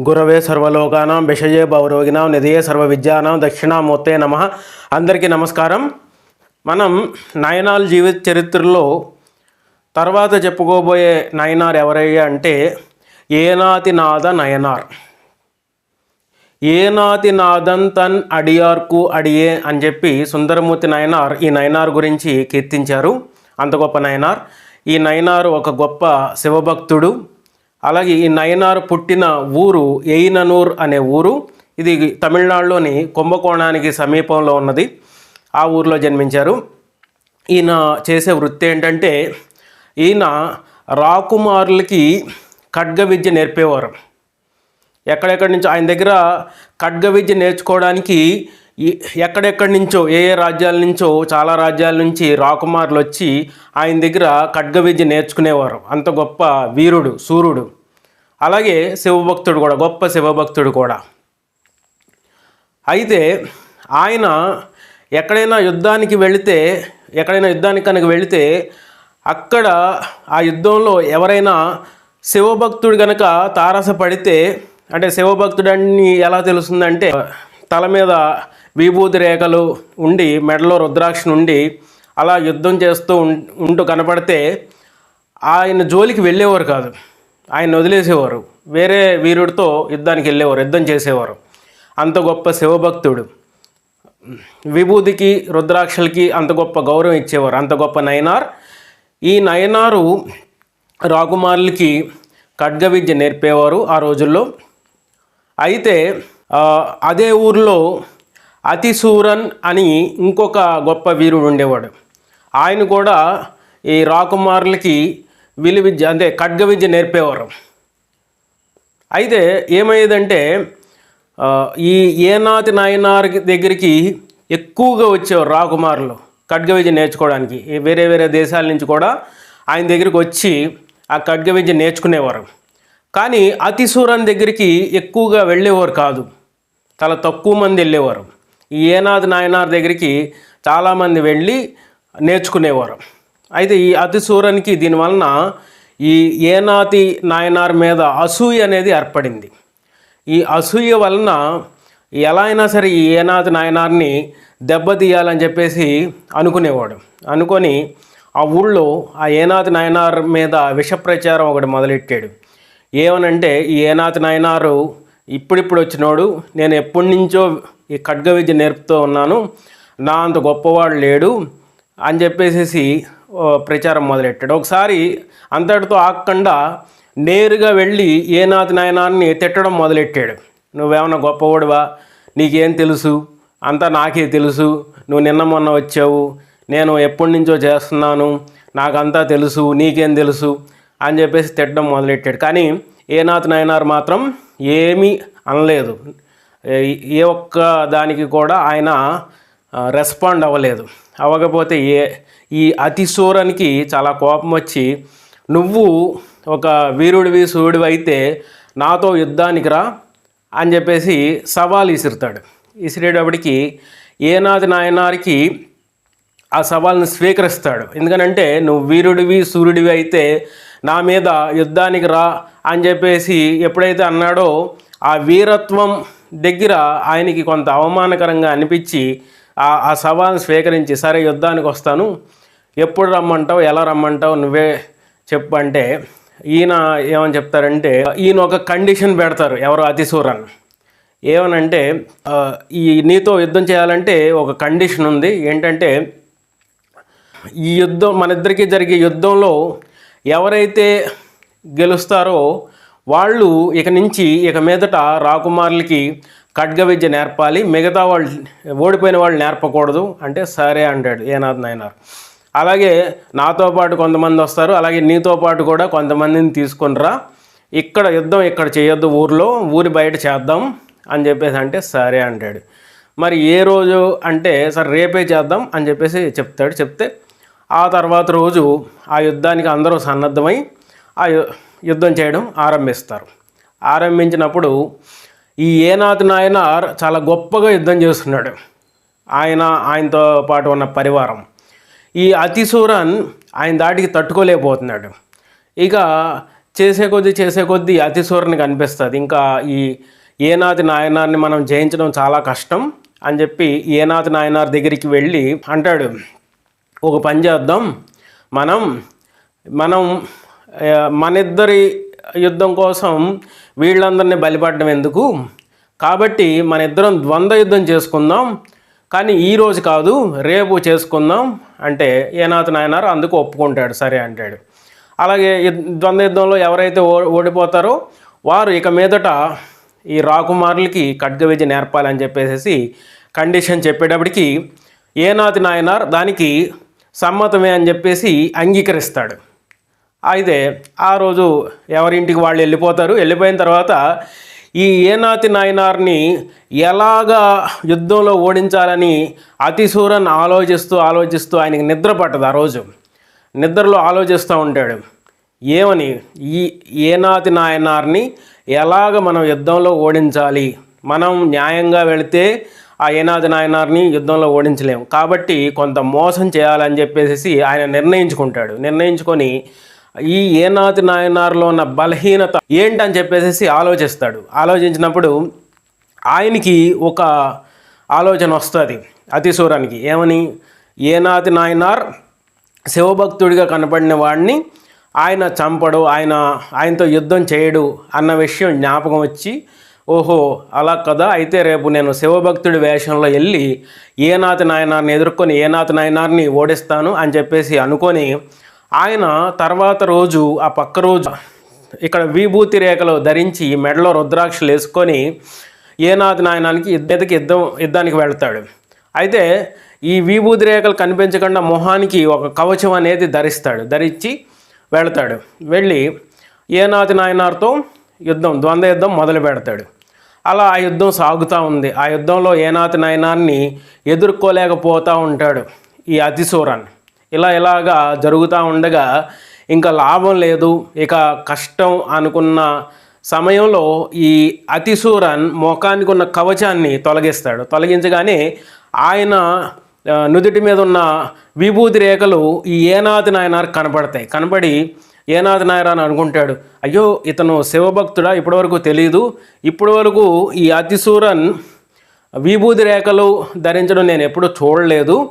గురవే సర్వలోకానాం విషయే భౌరోగినాం నిధియే సర్వ విద్యానాం దక్షిణామూర్తే నమ. అందరికీ నమస్కారం. మనం నయనాల్ జీవిత చరిత్రలో తర్వాత చెప్పుకోబోయే నయనార్ ఎవరయ్యా అంటే ఏనాతినాద నయనార్. ఏనాతి నాదన్ తన్ అడియార్కు అడియే అని చెప్పి సుందరమూర్తి నయనార్ ఈ నయనార్ గురించి కీర్తించారు. అంత గొప్ప నయనార్. ఈ నయనారు ఒక గొప్ప శివభక్తుడు. అలాగే ఈ నయనార్ పుట్టిన ఊరు ఎయిననూర్ అనే ఊరు. ఇది తమిళనాడులోని కుంభకోణానికి సమీపంలో ఉన్నది. ఆ ఊరిలో జన్మించారు. ఈయన చేసే వృత్తి ఏంటంటే ఈయన రాకుమారులకి ఖడ్గ విద్య నేర్పేవారు. ఎక్కడెక్కడి నుంచో? ఆయన దగ్గర ఖడ్గ విద్య నేర్చుకోవడానికి ఎక్కడెక్కడి నుంచో ఏ ఏ రాజ్యాల నుంచో చాలా రాజ్యాల నుంచి రాకుమారులు వచ్చి ఆయన దగ్గర ఖడ్గ విద్య నేర్చుకునేవారు. అంత గొప్ప వీరుడు సూర్యుడు. అలాగే శివభక్తుడు కూడా గొప్ప శివభక్తుడు కూడా. అయితే ఆయన ఎక్కడైనా యుద్ధానికి వెళితే ఎక్కడైనా యుద్ధానికి కనుక వెళితే అక్కడ ఆ యుద్ధంలో ఎవరైనా శివభక్తుడు కనుక తారసపడితే అంటే శివభక్తుడని ఎలా తెలుస్తుందంటే తల మీద విభూతి రేఖలు ఉండి మెడలో రుద్రాక్ష ఉండి అలా యుద్ధం చేస్తూ ఉం- ఉంటూ కనపడితే ఆయన జోలికి వెళ్ళేవారు కాదు. ఆయన వదిలేసేవారు. వేరే వీరుడితో యుద్ధానికి వెళ్ళేవారు యుద్ధం చేసేవారు. అంత గొప్ప శివభక్తుడు. విభూతికి రుద్రాక్షలకి అంత గొప్ప గౌరవం ఇచ్చేవారు. అంత గొప్ప నయనార్. ఈ నయనారు రాకుమారులకి ఖడ్గ విద్య నేర్పేవారు ఆ రోజుల్లో. అయితే అదే ఊర్లో అతిసూరన్ అని ఇంకొక గొప్ప వీరుడు ఉండేవాడు. ఆయన కూడా ఈ రాకుమారులకి విలు విద్య అంటే ఖడ్గ విద్య నేర్పేవారు. అయితే ఏమయ్యేదంటే ఈ ఏనాతి నాయనార్ దగ్గరికి ఎక్కువగా వచ్చేవారు రాకుమారులు ఖడ్గ విద్య నేర్చుకోవడానికి. వేరే వేరే దేశాల నుంచి కూడా ఆయన దగ్గరికి వచ్చి ఆ ఖడ్గ విద్య నేర్చుకునేవారు. కానీ అతిసూరన్ దగ్గరికి ఎక్కువగా వెళ్ళేవారు కాదు. చాలా తక్కువ మంది వెళ్ళేవారు. ఈ ఏనాది నాయనార్ దగ్గరికి చాలామంది వెళ్ళి నేర్చుకునేవారు. అయితే ఈ అతి అతిసూరన్కి దీనివలన ఈ ఏనాతి నాయనార్ మీద అసూయ అనేది ఏర్పడింది. ఈ అసూయ వలన ఎలా అయినా సరే ఈ ఏనాథ్ నాయనార్ని దెబ్బతీయాలని చెప్పేసి అనుకునేవాడు. అనుకొని ఆ ఊళ్ళో ఆ ఏనాథ్ నాయనార్ మీద విషప్రచారం ఒకటి మొదలెట్టాడు. ఏమనంటే ఈ ఏనాథ్ నాయనారు ఇప్పుడిప్పుడు వచ్చినోడు నేను ఎప్పటి నుంచో ఈ ఖడ్గ విద్య నేర్పుతూ ఉన్నాను నా అంత గొప్పవాడు లేడు అని చెప్పేసి ఓ ప్రచారం మొదలెట్టాడు. ఒకసారి అంతటితో ఆగకుండా నేరుగా వెళ్ళి ఏనాథ్ నాయనాన్ని తిట్టడం మొదలెట్టాడు. నువ్వేమన్నా గొప్పవాడువా? నీకేం తెలుసు? అంతా నాకే తెలుసు. నువ్వు నిన్న మొన్న వచ్చావు. నేను ఎప్పటి నుంచో చేస్తున్నాను. నాకంతా తెలుసు. నీకేం తెలుసు? అని చెప్పేసి తిట్టడం మొదలెట్టాడు. కానీ ఏనాథ్ నాయనార్ మాత్రం ఏమీ అనలేదు. ఏ- ఒక్క దానికి కూడా ఆయన రెస్పాండ్ అవ్వలేదు. అవ్వకపోతే ఏ ఈ అతిశూరానికి చాలా కోపం వచ్చి నువ్వు ఒక వీరుడివి సూర్యుడివి అయితే నాతో యుద్ధానికి రా అని చెప్పేసి సవాల్ విసురుతాడు విసిరేటప్పటికి ఏనాది నాయనారికి ఆ సవాల్ని స్వీకరిస్తాడు. ఎందుకనంటే నువ్వు వీరుడివి సూర్యుడివి అయితే నా మీద యుద్ధానికి రా అని చెప్పేసి ఎప్పుడైతే అన్నాడో ఆ వీరత్వం దగ్గర ఆయనకి కొంత అవమానకరంగా అనిపించి ఆ ఆ సవాల్ని స్వీకరించి సరే యుద్ధానికి వస్తాను. ఎప్పుడు రమ్మంటావు? ఎలా రమ్మంటావు? నువ్వే చెప్పు అంటే ఈయన ఏమని చెప్తారంటే ఈయన ఒక కండిషన్ పెడతారు ఎవరు అతిశూరన్. ఏమనంటే ఈ నీతో యుద్ధం చేయాలంటే ఒక కండిషన్ ఉంది. ఏంటంటే ఈ యుద్ధం మన ఇద్దరికీ జరిగే యుద్ధంలో ఎవరైతే గెలుస్తారో వాళ్ళు ఇక నుంచి ఇక మీదట రాకుమారులకి ఖడ్గ విద్య నేర్పాలి. మిగతా వాళ్ళు ఓడిపోయిన వాళ్ళు నేర్పకూడదు. అంటే సరే అంటాడు ఏనాథ్ నాయనార్. అలాగే నాతో పాటు కొంతమంది వస్తారు. అలాగే నీతో పాటు కూడా కొంతమందిని తీసుకొనిరా ఇక్కడ యుద్ధం ఇక్కడ చేయొద్దు ఊర్లో. ఊరి బయట చేద్దాం అని చెప్పేసి అంటే సరే అంటాడు. మరి ఏ రోజు అంటే సరే రేపే చేద్దాం అని చెప్పేసి చెప్తాడు. చెప్తే ఆ తర్వాత రోజు ఆ యుద్ధానికి అందరూ సన్నద్ధమై ఆ యు- యుద్ధం చేయడం ఆరంభిస్తారు. ఆరంభించినప్పుడు ఈ ఏనాథ్ నాయనార్ చాలా గొప్పగా యుద్ధం చేస్తున్నాడు. ఆయన ఆయనతో పాటు ఉన్న పరివారం. ఈ అతిశూరన్ ఆయన దాటికి తట్టుకోలేకపోతున్నాడు. ఇక చేసే కొద్దీ చేసే కొద్దీ అతిసూరని కనిపిస్తుంది. ఇంకా ఈ ఏనాథి నాయనార్ని మనం జయించడం చాలా కష్టం అని చెప్పి ఏనాథి నాయనార్ దగ్గరికి వెళ్ళి అంటాడు. ఒక పని చేద్దాం. మనం మనం మన మనిద్దరి యుద్ధం కోసం వీళ్ళందరినీ బలిపడడం ఎందుకు? కాబట్టి మన ఇద్దరం ద్వంద్వ యుద్ధం చేసుకుందాం. కానీ ఈ రోజు కాదు రేపు చేసుకుందాం అంటే ఏనాథ నాయనారు అందుకు ఒప్పుకుంటాడు సరే అంటాడు. అలాగే ద్వంద్వ యుద్ధంలో ఎవరైతే ఓ ఓడిపోతారో వారు ఇక మీదట ఈ రాకుమారులకి ఖడ్గ విద్య నేర్పాలని చెప్పేసి కండిషన్ చెప్పేటప్పటికి ఏనాథి నాయనార్ దానికి సమ్మతమే అని చెప్పేసి అంగీకరిస్తాడు. అయితే ఆ రోజు ఎవరింటికి వాళ్ళు వెళ్ళిపోతారు? వెళ్ళిపోయిన తర్వాత ఈ ఏనాతి నాయనార్ని ఎలాగా యుద్ధంలో ఓడించాలని అతిశూరన్ ఆలోచిస్తూ ఆలోచిస్తూ ఆయనకి నిద్ర పట్టదు ఆ రోజు. నిద్రలో ఆలోచిస్తూ ఉంటాడు. ఏమని? ఈ ఏనాతి నాయనార్ని ఎలాగ మనం యుద్ధంలో ఓడించాలి? మనం న్యాయంగా వెళితే ఆ ఏనాది నాయనార్ని యుద్ధంలో ఓడించలేము. కాబట్టి కొంత మోసం చేయాలని చెప్పేసి ఆయన నిర్ణయించుకుంటాడు. నిర్ణయించుకొని ఈ ఏనాది నాయనార్లో ఉన్న బలహీనత ఏంటని చెప్పేసి ఆలోచిస్తాడు. ఆలోచించినప్పుడు ఆయనకి ఒక ఆలోచన వస్తుంది అతిశూరానికి. ఏమని? ఏనాది నాయనార్ శివభక్తుడిగా కనపడిన వాడిని ఆయన చంపడు ఆయన ఆయనతో యుద్ధం చేయడు అన్న విషయం జ్ఞాపకం వచ్చి ఓహో అలా కదా? అయితే రేపు నేను శివభక్తుడి వేషంలో వెళ్ళి ఏనాథ నాయనార్ని ఎదుర్కొని ఏనాథ నాయనార్ని ఓడిస్తాను అని చెప్పేసి అనుకొని ఆయన తర్వాత రోజు ఆ పక్క రోజు ఇక్కడ విభూతి రేఖలు ధరించి మెడలో రుద్రాక్షలు వేసుకొని ఏనాథ నాయనానికి యుద్ధకి యుద్ధం యుద్ధానికి వెళ్తాడు. అయితే ఈ విభూతి రేఖలు కనిపించకుండా మొహానికి ఒక కవచం అనేది ధరిస్తాడు ధరించి వెళ్తాడు. వెళ్ళి ఏనాథి నాయనార్తో యుద్ధం ద్వంద్వ యుద్ధం మొదలు పెడతాడు అలా ఆ యుద్ధం సాగుతూ ఉంది. ఆ యుద్ధంలో ఏనాథి నయనాన్ని ఎదుర్కోలేకపోతూ ఉంటాడు ఈ అతిశూరన్. ఇలా ఇలాగా జరుగుతూ ఉండగా ఇంకా లాభం లేదు. ఇక కష్టం అనుకున్న సమయంలో ఈ అతిశూరన్ మోకానికి ఉన్న కవచాన్ని తొలగిస్తాడు. తొలగించగానే ఆయన నుదుటి మీద ఉన్న విభూతి రేఖలు ఈ ఏనాథి నాయనార్ కనపడతాయి. కనపడి ఏనాథి నాయర్ అని అనుకుంటాడు. అయ్యో ఇతను శివభక్తుడా ఇప్పటివరకు తెలియదు ఇప్పటివరకు ఈ అతిశూరన్ విభూతి రేఖలు ధరించడం నేను ఎప్పుడూ చూడలేదు.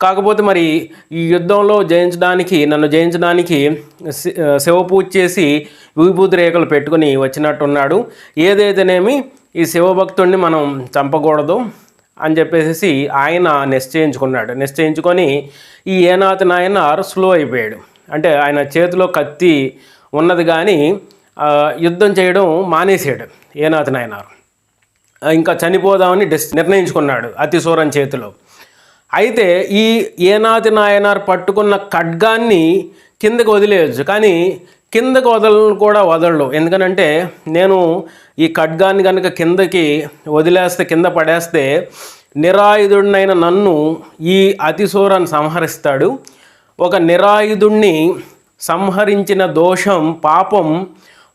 కాకపోతే మరి ఈ యుద్ధంలో జయించడానికి నన్ను జయించడానికి శి- శివ పూజ చేసి విభూతి రేఖలు పెట్టుకుని వచ్చినట్టున్నాడు. ఏదైతేనేమి ఈ శివభక్తుడిని మనం చంపకూడదు అని చెప్పేసి ఆయన నిశ్చయించుకున్నాడు. నిశ్చయించుకొని ఈ ఏనాథ నాయన స్లో అయిపోయాడు. అంటే ఆయన చేతిలో కత్తి ఉన్నది కానీ యుద్ధం చేయడం మానేసాడు ఏనాథ నాయనారు. ఇంకా చనిపోదామని డిస్ నిర్ణయించుకున్నాడు అతిశూరం చేతిలో. అయితే ఈ ఏనాథి నాయనార్ పట్టుకున్న ఖడ్గాన్ని కిందకు వదిలేయచ్చు కానీ కిందకు వదలను కూడా వదలడు. ఎందుకనంటే నేను ఈ ఖడ్గాన్ని కనుక కిందకి వదిలేస్తే కింద పడేస్తే నిరాయుధుడినైన నన్ను ఈ అతిశూరాన్ని సంహరిస్తాడు. ఒక నిరాయుధుణ్ణి సంహరించిన దోషం పాపం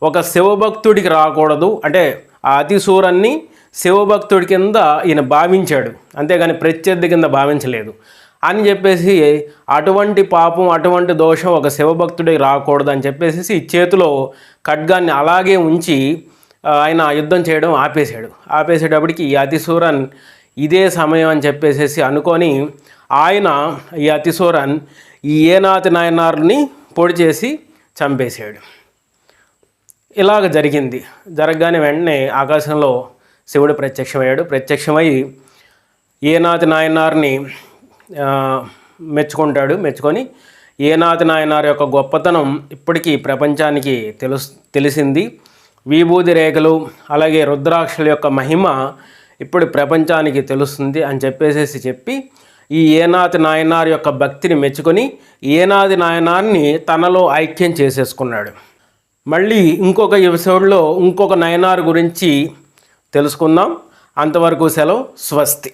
ఒక శివభక్తుడికి రాకూడదు. అంటే ఆ అతిశూరాన్ని శివభక్తుడి కింద ఈయన భావించాడు. అంతేగాని ప్రత్యర్థి కింద భావించలేదు. అని చెప్పేసి అటువంటి పాపం అటువంటి దోషం ఒక శివభక్తుడికి రాకూడదు అని చెప్పేసి ఈ చేతిలో ఖడ్గాన్ని అలాగే ఉంచి ఆ, ఆయన యుద్ధం చేయడం ఆపేశాడు. ఆపేసేటప్పటికి ఈ అతిశూరన్ ఇదే సమయం అని చెప్పేసేసి అనుకొని ఆయన ఈ అతిశూరన్ ఈ ఏనాతి నాయనార్ని పొడి చేసి చంపేశాడు. ఇలాగ జరిగింది. జరగగానే వెంటనే ఆకాశంలో శివుడు ప్రత్యక్షమయ్యాడు. ప్రత్యక్షమై ఏనాతి నాయనార్ని మెచ్చుకుంటాడు. మెచ్చుకొని ఏనాతి నాయనార్ యొక్క గొప్పతనం ఇప్పటికీ ప్రపంచానికి తెలుసు తెలిసింది. విభూది రేఖలు అలాగే రుద్రాక్షల యొక్క మహిమ ఇప్పుడు ప్రపంచానికి తెలుస్తుంది అని చెప్పేసేసి చెప్పి ఈ ఏనాథ్ నాయనార్ యొక్క భక్తిని మెచ్చుకొని ఏనాది నాయనార్ని తనలో ఐక్యం చేసేసుకున్నాడు. మళ్ళీ ఇంకొక ఎపిసోడ్లో ఇంకొక నయనార్ గురించి తెలుసుకుందాం. అంతవరకు సెలవు స్వస్తి.